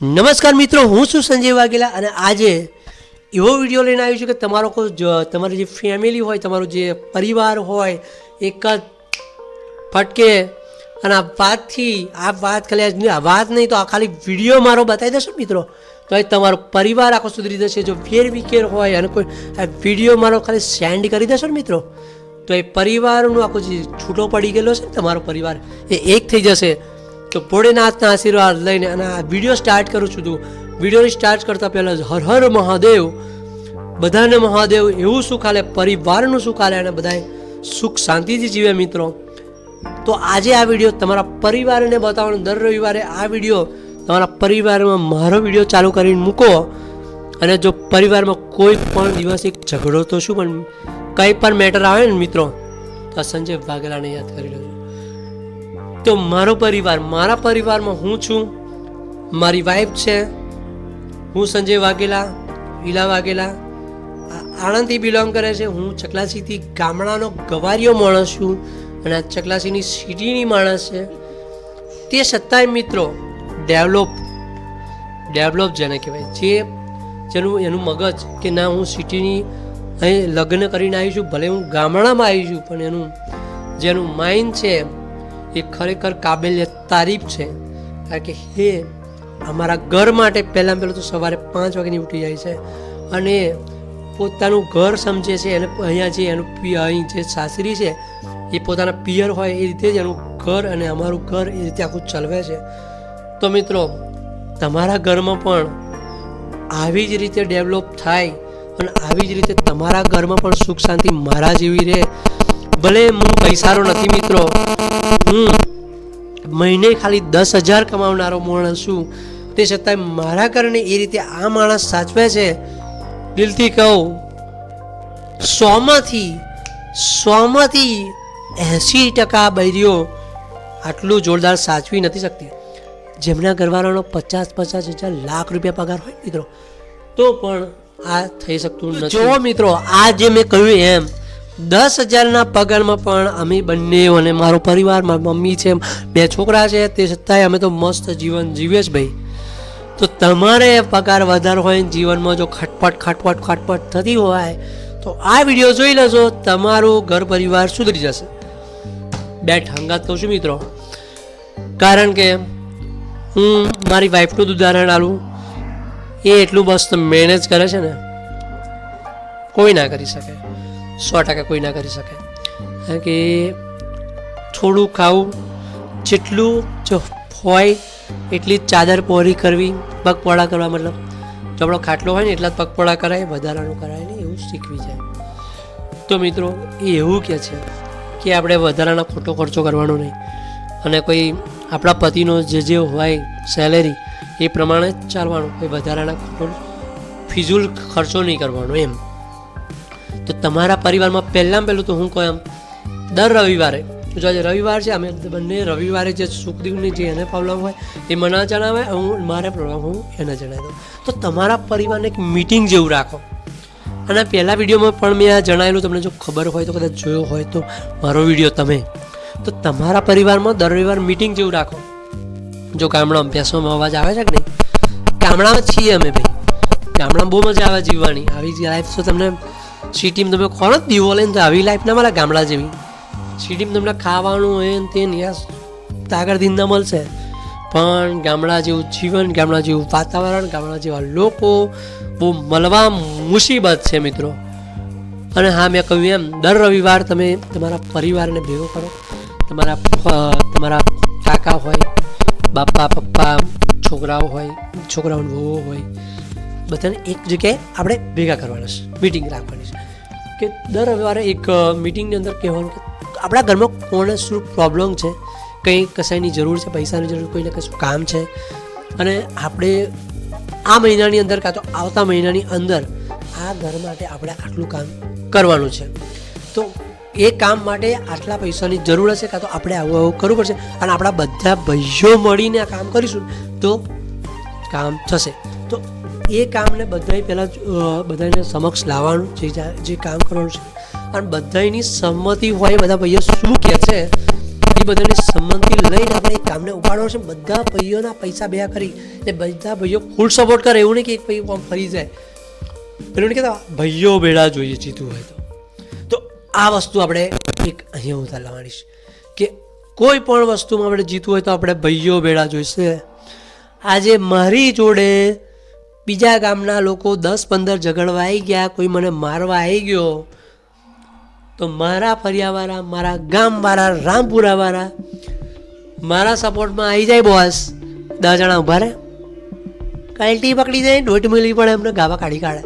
નમસ્કાર મિત્રો, હું છું સંજય વાઘેલા અને આજે એવો વીડિયો લઈને આવ્યો છું કે તમારો કોઈ તમારી જે ફેમિલી હોય, તમારો જે પરિવાર હોય, એક જ ફટકે અને આ વાતથી, આ વાત ખાલી આ વાત નહીં તો આ ખાલી વીડિયો મારો બતાવી દેશો મિત્રો. તો એ તમારો પરિવાર આખો સુધરી જશે, જો ફેર વિકેર હોય અને કોઈ, આ વીડિયો મારો ખાલી સેન્ડ કરી દેશો ને મિત્રો. તો એ પરિવારનું આખો જે છૂટો પડી ગયેલો છે ને તમારો પરિવાર, એ એક થઈ જશે. તો ભોળેનાથના આશીર્વાદ લઈને અને આ વીડિયો સ્ટાર્ટ કરું છું તું વિડીયોને સ્ટાર્ટ કરતાં પહેલાં જ હર હર મહાદેવ, બધાને મહાદેવ, એવું સુખ આલે પરિવારનું સુખ આલે અને બધાએ સુખ શાંતિથી જીવે મિત્રો. તો આજે આ વીડિયો તમારા પરિવારને બતાવવાનો, દર રવિવારે આ વીડિયો તમારા પરિવારમાં મારો વીડિયો ચાલુ કરીને મૂકો. અને જો પરિવારમાં કોઈ પણ દિવસ ઝઘડો તો શું પણ કંઈ પણ મેટર આવે ને મિત્રો, તો સંજય વાઘેલાને યાદ કરી લેજો. તો મારો પરિવાર, મારા પરિવારમાં હું છું. મારી વાઈફ છે. હું સંજય વાઘેલા, ઈલા વાઘેલા. આણંદથી બિલોંગ કરે છે. હું ચકલાસીથી ગામડાનો ગવારીઓ માણસ છું અને આ ચકલાસીની સિટીની માણસ છે. તે સત્તાએ મિત્રો ડેવલપ ડેવલપ જેને કહેવાય. જે જેનું, એનું મગજ કે ના હું સિટીની અહીં લગ્ન કરીને આવી છું. ભલે હું ગામડામાં આવી છું, પણ એનું, જેનું માઇન્ડ છે એ ખરેખર કાબેલિયત તારીફ છે. કારણ કે હે, અમારા ઘર માટે પહેલાં પહેલાં તો સવારે પાંચ વાગ્યાની ઉઠી જાય છે અને પોતાનું ઘર સમજે છે અને અહીંયા જે એનું અહીં જે સાસરી છે, એ પોતાના પિયર હોય એ રીતે જ એનું ઘર અને અમારું ઘર એ રીતે આખું ચલવે છે. તો મિત્રો, તમારા ઘરમાં પણ આવી જ રીતે ડેવલપ થાય અને આવી જ રીતે તમારા ઘરમાં પણ સુખ શાંતિ મારા જેવી રહે. ભલે હું પૈસાનો નથી મિત્રો હું મહિને ખાલી દસ હજાર કમાવનારો માણસ છું. તે છતાંય મારા કારણે એ રીતે આ માણસ સાચવે છે? દિલથી કહું સોમાંથી સોમાંથી એંસી ટકા બૈરીઓ આટલું જોરદાર સાચવી નથી શકતી. જેમના ઘરવાળાનો પચાસ પચાસ હજાર લાખ રૂપિયા પગાર હોય મિત્રો તો પણ આ થઈ શકતું નથી. જો મિત્રો આ જે મેં કહ્યું એમ દસ હજારના પગારમાં પણ અમે બંને અને મારો પરિવાર, મારી મમ્મી છે, બે છોકરા છે, તે છતાંય અમે તો મસ્ત જીવન જીવીએ જ ભાઈ. તો તમારે પગાર વધારે હોય જીવનમાં જો ખટપટ ખટપટ ખટપટ થતી હોય, તો આ વીડિયો જોઈ લેજો, તમારું ઘર પરિવાર સુધરી જશે. બે ઠંગાત કહું છું મિત્રો. કારણ કે હું મારી વાઈફનું ઉદાહરણ આલું, એ એટલું મસ્ત મેનેજ કરે છે ને, કોઈ ના કરી શકે. સો ટકા કોઈ ના કરી શકે. કારણ કે થોડું ખાવું, જેટલું જો હોય એટલી જ ચાદર પહોરી કરવી, પગપોળા કરવા મતલબ. જો આપણો ખાટલો હોય ને એટલા જ પગપોળા કરાય, વધારાનું કરાય ને એવું શીખવી જાય. તો મિત્રો, એ એવું કહે છે કે આપણે વધારાના ખોટો ખર્ચો કરવાનો નહીં. અને કોઈ આપણા પતિનો જે જે હોય સેલેરી એ પ્રમાણે ચાલવાનું. કોઈ વધારાના ખોટો ફિઝુલ ખર્ચો નહીં કરવાનો એમ. તો તમારા પરિવારમાં પહેલાં પહેલું તો હું કહું એમ દર રવિવારે. જો આજે રવિવાર છે, અમે બંને રવિવારે જે સુખદેવની જે એને પ્રોબ્લેમ હોય, એ મને જણાવે, હું, મારે પ્રોબ્લેમ, હું એને જણાવી દઉં. તો તમારા પરિવારને એક મિટિંગ જેવું રાખો. અને પહેલા વિડીયોમાં પણ મેં આ જણાવેલું, તમને જો ખબર હોય તો કદાચ જોયો હોય તો મારો વીડિયો તમે. તો તમારા પરિવારમાં દર રવિવાર મિટિંગ જેવું રાખો. જો ગામડામાં અભ્યાસોમાં અવાજ આવે છે કે નહીં? ગામડામાં છીએ અમે ભાઈ ગામડામાં બહુ મજા આવે જીવવાની. આવી લાઈફ તો તમને સિટીમાં તમે કોણ જ દીવો લઈને આવી લાઈફ ના મળે ગામડા જેવી. સિટીમાં તમને ખાવાનું હોય ને તે ને યસ તાગર દિન ના મળશે. પણ ગામડા જેવું જીવન, ગામડા જેવું વાતાવરણ, ગામડા જેવા લોકો, બહુ મળવા મુસીબત છે મિત્રો. અને હા, મેં કહ્યું એમ, દર રવિવાર તમે તમારા પરિવારને ભેગો કરો. તમારા તમારા કાકા હોય, બાપા, પપ્પા, છોકરાઓ હોય, છોકરાઓની વહુઓ હોય બધાને એક જગ્યાએ આપણે ભેગા કરવાના છે મિટિંગ રાખવાની છે. કે દર રવિવારે એક મિટિંગની અંદર કહેવાનું કે આપણા ઘરમાં કોને શું પ્રોબ્લેમ છે, કંઈ કશાયની જરૂર છે, પૈસાની જરૂર, કોઈને કશું કામ છે. અને આપણે આ મહિનાની અંદર કાં તો આવતા મહિનાની અંદર આ ઘર માટે આપણે આટલું કામ કરવાનું છે. તો એ કામ માટે આટલા પૈસાની જરૂર હશે કાં તો આપણે આવું આવું કરવું પડશે. અને આપણા બધા ભાઈઓ મળીને આ કામ કરીશું તો કામ થશે. એ કામને બધાય પહેલાં બધાને સમક્ષ લાવવાનું જે જે કામ કરવાનું છે. અને બધાની સંમતિ હોય બધા ભાઈઓ શું કહે છે, એ બધાની સંમતિ લઈને આપણે કામને ઉપાડવાનું છે. બધા ભાઈઓના પૈસા ભેગા કરી એટલે બધા ભાઈઓ ફૂલ સપોર્ટ કરે. એવું નહીં કે એક ભાઈ આમ ફરી જાય. પેલું નહીં કહેતા, ભાઈઓ ભેળા જોઈએ જીતું હોય તો. તો આ વસ્તુ આપણે એક અહીંયા હું લાવવાની છે કે કોઈ પણ વસ્તુમાં આપણે જીતવું હોય તો આપણે ભાઈઓ ભેળા જોઈશે. આજે મારી જોડે બીજા ગામના લોકો દસ પંદર ઝઘડવા આવી ગયા, કોઈ મને મારવા આવી ગયો, તો મારા ફરિયાવાળા, મારા ગામવાળા, રામપુરાવાળા મારા સપોર્ટમાં આવી જાય બોસ દસ જણા ઊભા રહે. કાલટી પકડી જાય, દોઢ મિલી પણ એમને ગાવા કાઢી કાઢે.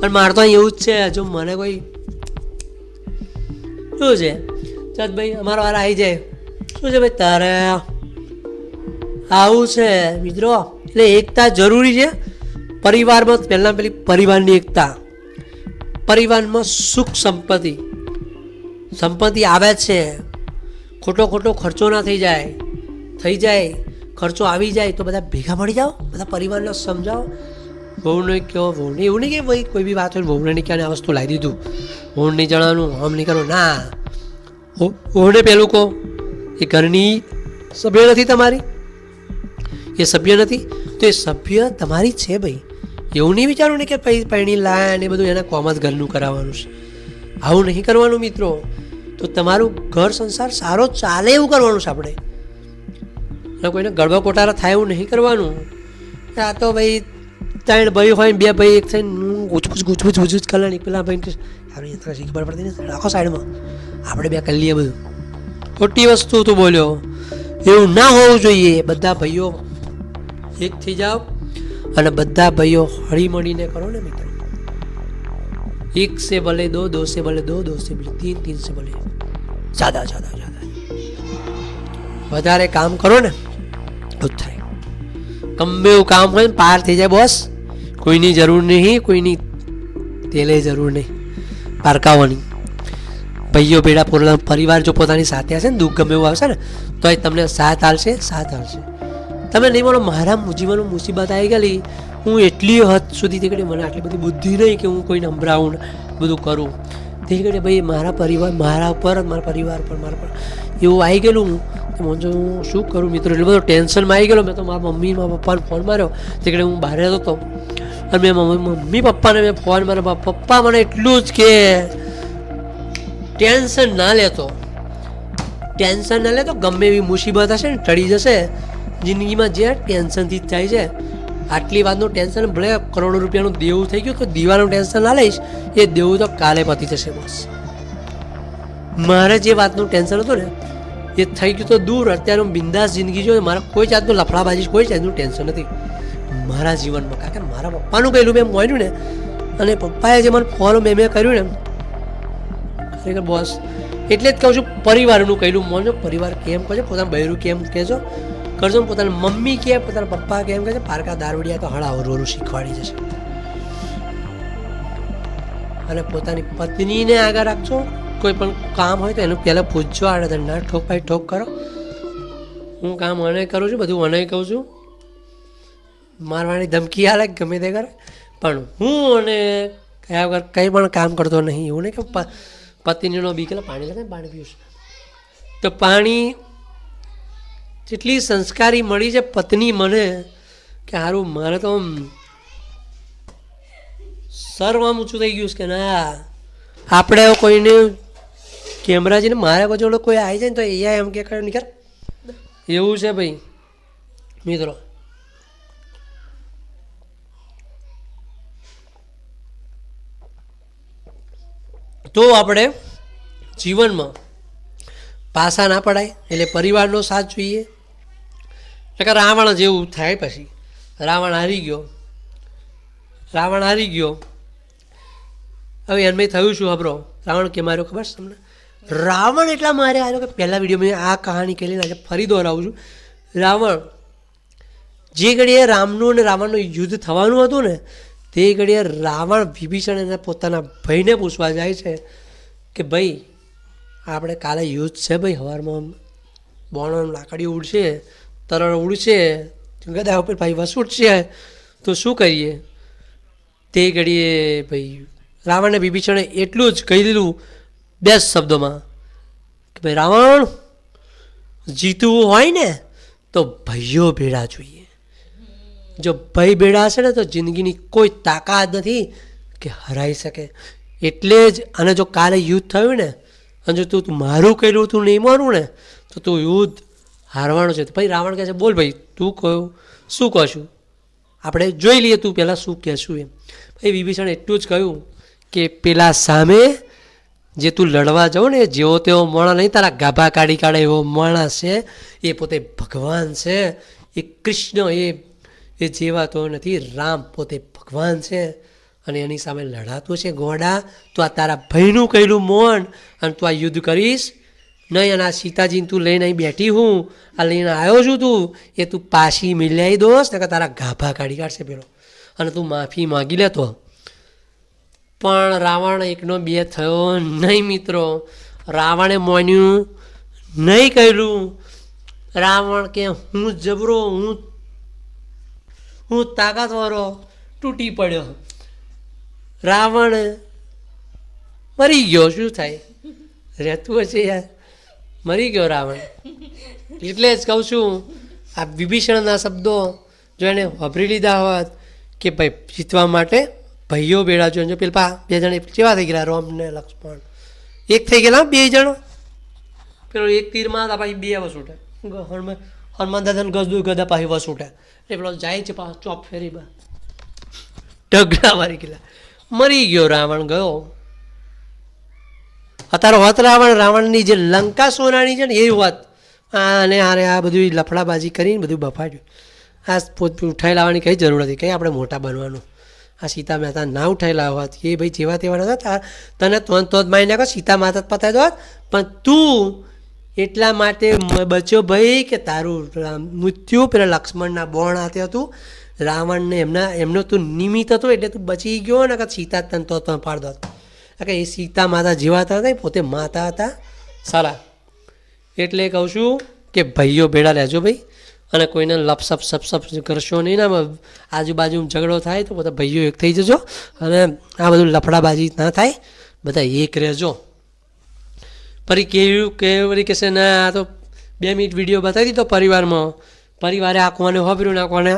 પણ મારે તો એવું જ છે જો મને કોઈ શું છે? ચાલ ભાઈ, અમારા વાળા આવી જાય. શું છે ભાઈ તારે? આવું છે, મિત્રો. એટલે એકતા જરૂરી છે. પરિવારમાં પહેલાં પેલી પરિવારની એકતા. પરિવારમાં સુખ સંપત્તિ. સંપત્તિ આવે છે. ખોટો ખોટો ખર્ચો ના થઈ જાય. થઈ જાય, ખર્ચો આવી જાય તો બધા ભેગા મળી જાઓ, બધા પરિવારને સમજાવો. વહુને કહો, વહુને એવું નહીં કે ભાઈ કોઈ બી વાત હોય વહુને નહીં કે આ વસ્તુ લાવી દીધું. વહુને નહીં જણાવવાનું, આમ નહીં કરવું ના. વહુ- વહુને પહેલું કહો, એ ઘરની સભ્ય નથી તમારી? એ સભ્ય નથી. તો એ સભ્ય તમારી છે ભાઈ. એવું નહીં વિચારવું ને કે પૈણી લાયા ને બધું એના કોમર્સ ઘરનું કરાવવાનું છે. આવું નહીં કરવાનું મિત્રો. તો તમારું ઘર સંસાર સારો ચાલે એવું કરવાનું છે આપણે. અને કોઈને ગળબા કોટારા થાય એવું નહીં કરવાનું. આ તો ભાઈ ત્રણ ભાઈ હોય ને બે ભાઈ એક થઈને ગુચગુચ ગુચગુચ ગુચગુચ કરે ને પેલા ભાઈ આપણે અહીંયા ખબર પડતી નથી. રાખો સાઈડમાં. આપણે બે કરી લઈએ બધું. ખોટી વસ્તુ તું બોલ્યો. એવું ના હોવું જોઈએ. બધા ભાઈઓ એક થઈ જાઓ. અને બધા ભાઈઓ હળી મળીને કરો ને મિત્રો. એક સે ભલે દો દો સે ભલે દો દો સે ભલે, તીન તીન સે ભલે. સાદા સાદા સાદા વધારે કામ કરો ને, તો થાય. કમ્બેવું કામ હોય ને પાર થઈ જાય બોસ. કોઈની જરૂર નહીં, કોઈની તેલે જરૂર નહીં. પારકાવાની. ભાઈઓ બેડા પોતાના પરિવાર જો પોતાની સાથે હશે ને, દુઃખ ગમે એવું આવશે ને તો એ તમને સાથ હાલશે સાથ હાલશે તમે નહીં બોલો, મારા જીવનમાં મુસીબત આવી ગયેલી. હું એટલી હદ સુધી તે મને આટલી બધી બુદ્ધિ નહીં કે હું કોઈને સંભળાવું, બધું કરું. તે ઘડી ભાઈ, મારા પરિવાર, મારા ઉપર મારા પરિવાર પર, મારા પર. એવું આવી ગયેલું હું. મને હું શું કરું મિત્રો? એટલું બધું ટેન્શનમાં આવી ગયેલો. મેં તો મારા મમ્મી, મારા પપ્પાને ફોન માર્યો. તે ઘડી હું બહાર રહેતો હતો. અને મેં મમ્મી પપ્પાને મેં ફોન માર્યો. પપ્પા મને એટલું જ કે, ટેન્શન ના લેતો. ટેન્શન ના લેતો, ગમે એવી મુસીબત હશે ને, ટળી જશે જિંદગીમાં જે ટેન્શનથી થાય છે. આટલી વાતનું ટેન્શન, ભલે કરોડો રૂપિયાનું દેવું થઈ ગયું તો દીવાનું ટેન્શન ના લઈશ, એ દેવું તો કાલે પતી જશે બસ. મારે જે વાતનું ટેન્શન હતું ને, એ થઈ ગયું તો દૂર. અત્યારે હું બિંદાસ જિંદગી જોઈએ મારા કોઈ જાતનું લફડાબાજી, કોઈ જાતનું ટેન્શન નથી. મારા જીવનમાં, કારણ કે મારા પપ્પાનું પહેલું મેં મોન્યું ને, અને પપ્પાએ જે મને ફોલો મેં મેં કર્યું ને, ખરેખર બોસ એટલે જ કહું છું, પરિવારનું કહેલું મોનજો પરિવાર કેમ કહે છે? પોતાનું બહેરું કેમ કહેજો કરજો પોતાની મમ્મી કે પોતાના પપ્પા કેમ કહે છે, પારકા દારૂડિયા તો હળાવ રોરું શીખવાડી જશે. અને પોતાની પત્નીને આગળ રાખજો, કોઈ પણ કામ હોય તો એનું પહેલાં પૂછજો આડે ના ઠોક ભાઈ ઠોક કરો. હું કામ મને કરું છું, બધું મને કહું છું. મારવાની ધમકી આલે ગમે તે કરે, પણ હું અને કયા વગર કંઈ પણ કામ કરતો નહીં. એવું નહીં કે પતિનીનો બી બીકેલા પાણી લગાવીને પાણી પીવું તો પાણી જેટલી સંસ્કારી મળી છે પત્ની મને કે સારું મારે તો આમ સર્વ આમ ઊંચું થઈ ગયું છે કે ના, આપણે કોઈને કેમેરા જઈને મારા બાજુ કોઈ આવી જાય ને તો એ એમ કે કરે નીકળ એવું છે ભાઈ. મિત્રો. તો આપણે જીવનમાં પાસા ના પડાય, એટલે પરિવારનો સાથ જોઈએ. કે રાવણ જેવું થાય પછી. રાવણ હારી ગયો. રાવણ હારી ગયો. હવે એમને થયું શું હબરો રાવણ કે માર્યો ખબર છે તમને? રાવણ એટલા મારે આવ્યો કે પહેલાં વીડિયો મેં આ કહાની કહેલી આજે ફરી દોહરાવું છું. રાવણ, જે ઘડીએ રામનું અને રાવણનું યુદ્ધ થવાનું હતું ને, તે ઘડીએ રાવણ વિભીષણ એના પોતાના ભાઈને પૂછવા જાય છે કે ભાઈ આપણે કાલે યુદ્ધ છે ભાઈ સવારમાં બોણ લાકડી ઉડશે, તરણ ઉડશે, ગદા ઉપર ભાઈ વસ ઉડશે તો શું કરીએ? તે ઘડીએ ભાઈ, રાવણને વિભીષણે એટલું જ કહી દીધું બે શબ્દોમાં કે ભાઈ, રાવણ જીતવું હોય ને તો ભાઈઓ ભેળા જોઈએ. જો ભાઈ ભેળા હશે ને તો જિંદગીની કોઈ તાકાત નથી કે હરાઈ શકે. એટલે જ અને જો કાલે યુદ્ધ થયું ને અને જો તું મારું કહેલું તું નહીં મારું ને, તો તું યુદ્ધ હારવાનું છે. ભાઈ રાવણ કહે છે, બોલ ભાઈ, તું કહ્યું શું કહેશું? આપણે જોઈ લઈએ તું પહેલાં શું કહેશું એમ. ભાઈ વિભીષણ એટલું જ કહ્યું કે પેલા સામે જે તું લડવા જાઉં ને, જેવો તેવો માણસ નહીં, તારા ગાભા કાઢી કાઢે એવો માણસ છે, એ પોતે ભગવાન છે, એ કૃષ્ણ એ એ જેવા તો નથી, રામ પોતે ભગવાન છે. અને એની સામે લડાતું છે ગોડા. તો આ તારા ભાઈનું કહેલું મોન અને તું આ યુદ્ધ કરીશ. નહીં, અને આ સીતાજીને તું લઈને અહીં બેઠી હું. આ લઈને આવ્યો છું તું. એ તું પાછી મિલાઈ દોસ ને તારા ગાભા કાઢી કાઢશે પેલો. અને તું માફી માગી લેતો પણ રાવણ એકનો બે થયો નહીં મિત્રો. રાવણે મોન્યું નહીં કર્યું. રાવણ કે હું જબરો, હું હું તાકાતવાળો, તૂટી પડ્યો. રાવણ મરી ગયો, શું થાય? રહેતું હશે યાર. મરી ગયો રાવણ. એટલે જ કહું છું, આ વિભીષણના શબ્દો જો એને વાપરી લીધા હોત કે ભાઈ જીતવા માટે ભાઈઓ ભેળા જો પેલા બે જણ કેવા થઈ ગયા, રોમ ને લક્ષ્મણ? એક થઈ ગયેલા બે જણ? પેલો એક તીરમાં હતા, પાછી બે વસૂટે હનુમાન હનુમાન દાદાને ગજદુ ગદા પાછી ઉઠે એટલે પેલો જાય છે પાછો ચોપ ફેરી બા ઢગલા મારી ગયેલા. મરી ગયો રાવણ ગયો. અત્યારે હોત રાવણ, રાવણની જે લંકા સોનાની છે ને, એ હોત અને આરે આ બધું લફડાબાજી કરીને બધું બફાડ્યું. આ પોત ઉઠાઈ લાવવાની કંઈ જરૂર હતી? કંઈ આપણે મોટા બનવાનું? આ સીતા મહેતા ના ઉઠાઈ લાવવા હોત. એ ભાઈ જેવા તેવા હતા તને તો તો જ મારી નાખો, સીતા માતા જ પતાવી દો. પણ તું એટલા માટે બચ્યો ભાઈ કે તારું મૃત્યુ પેલા લક્ષ્મણના બોણ હાથે હતું. રાવણને એમના, એમનો તું નિમિત્ત હતો એટલે તું બચી ગયો ને કે સીતા તને તો તમે પાડ દો કે એ સીતા માતા જેવા હતા પોતે માતા હતા. સારા એટલે કહું છું કે ભાઈઓ ભેળા લેજો ભાઈ, અને કોઈને લપસપ સપસપ કરશો નહીં ને આજુબાજુ ઝઘડો થાય તો બધા ભાઈઓ એક થઈ જજો, અને આ બધું લફડાબાજી ના થાય, બધા એક રહેજો. ફરી કેવું કેવરી કહેશે ના, આ તો બે મિનિટ વીડિયો બતાવી દીધો પરિવારમાં. પરિવારે આ કોને હોબર્યું ને કોને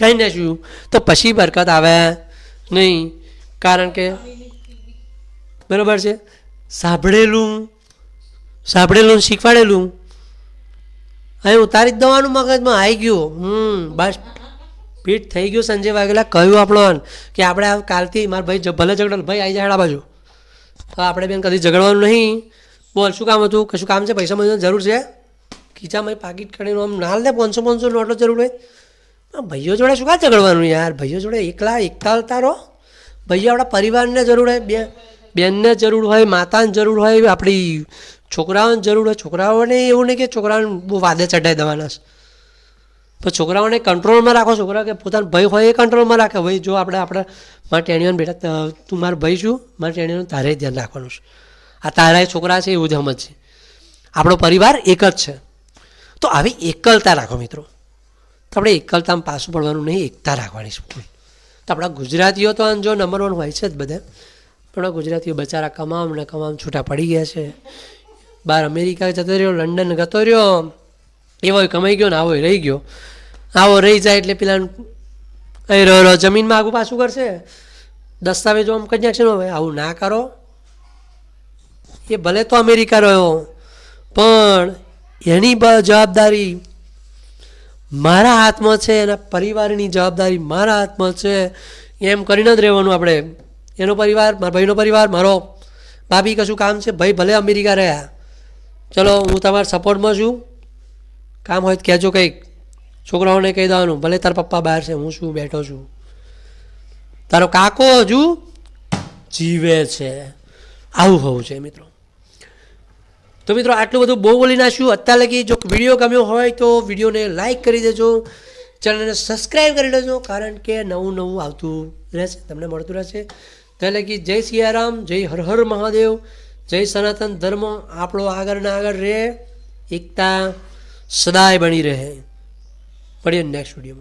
કંઈ નાખ્યું તો પછી બરકત આવે. નહીં. કારણ કે બરાબર છે? સાંભળેલું સાંભળેલું શીખવાડેલું. અહીં ઉતારી જ દવાનું મગજમાં. આવી ગયું. હમ, બસ. ફીટ થઈ ગયું સંજય વાઘેલા. કહ્યું આપણો કે આપણે કાલથી મારા ભાઈ ભલે ઝઘડો ભાઈ આવી જાય બાજુ. તો આપણે બેન કદી ઝઘડવાનું નહીં. બોલ, શું કામ હતું? કશું કામ છે? પૈસા મળવાની જરૂર છે? ખીચામાં પાકીટ કરીને આમ નાલ દે. પાંચસો પાંચસો નોટો જરૂર હોય. ભાઈઓ જોડે શું કા ઝઘડવાનું યાર? ભાઈઓ જોડે એકલા એકતાલતા રહો ભાઈઓ આપણા પરિવારને જરૂર હોય, બે બેનને જરૂર હોય, માતાને જરૂર હોય આપણી છોકરાઓને જરૂર હોય. છોકરાઓને એવું નહીં કે છોકરાઓને બહુ વાદે ચઢાઈ દેવાના છે. તો છોકરાઓને કંટ્રોલમાં રાખો. છોકરા કે પોતાનો ભાઈ હોય એ કંટ્રોલમાં રાખે. ભાઈ, જો આપણે આપણે મારા ટેણીઓને બેટા તું મારો ભાઈ છું, મારા ટેણીઓને તારે ધ્યાન રાખવાનું છે. આ તારા છોકરા છે એવું જ સમજ છે આપણો પરિવાર એક જ છે. તો આવી એકલતા રાખો મિત્રો. તો આપણે એકલતામાં પાછું પડવાનું નહીં, એકતા રાખવાની છે. તો આપણા ગુજરાતીઓ તો જો નંબર વન હોય છે જ બધા. પણ ગુજરાતીઓ બચારા કમામ ને કમામ છૂટા પડી ગયા છે. બહાર અમેરિકા જતો રહ્યો, લંડન ગતો રહ્યો, એવો કમાઈ ગયો ને આવો રહી ગયો. આવો રહી જાય એટલે પેલા જમીનમાં આગું પાછું કરશે. દસ્તાવેજો આમ કરી નાખશે હવે, આવું ના કરો. એ ભલે તો અમેરિકા રહ્યો, પણ એની જવાબદારી મારા હાથમાં છે, એના પરિવારની જવાબદારી મારા હાથમાં છે, એમ કરીને જ રહેવાનું આપણે. એનો પરિવાર, મારા ભાઈનો પરિવાર, મારો ભાભી કશું કામ છે? ભાઈ ભલે અમેરિકા રહ્યા. ચલો, હું તમારા સપોર્ટમાં છું. કામ હોય તો કહેજો કંઈક. છોકરાઓને કહી દેવાનું, ભલે તારા પપ્પા બહાર છે, હું શું બેઠો છું. તારો કાકો હજુ જીવે છે. આવું હોવું છે મિત્રો. તો મિત્રો, આટલું બધું બહુ બોલી નાખ્યું. અત્યાર લગી જો વીડિયો ગમ્યો હોય તો વિડીયોને લાઇક કરી દેજો. ચેનલને સબસ્ક્રાઈબ કરી લેજો કારણ કે નવું નવું આવતું રહેશે, તમને મળતું રહેશે. ત્યાં લગી જય સિયારામ, જય હર હર મહાદેવ, જય સનાતન ધર્મ, આપણો આગળ ને આગળ રહે, એકતા સદાય બની રહે. મળીએ નેક્સ્ટ વિડીયોમાં.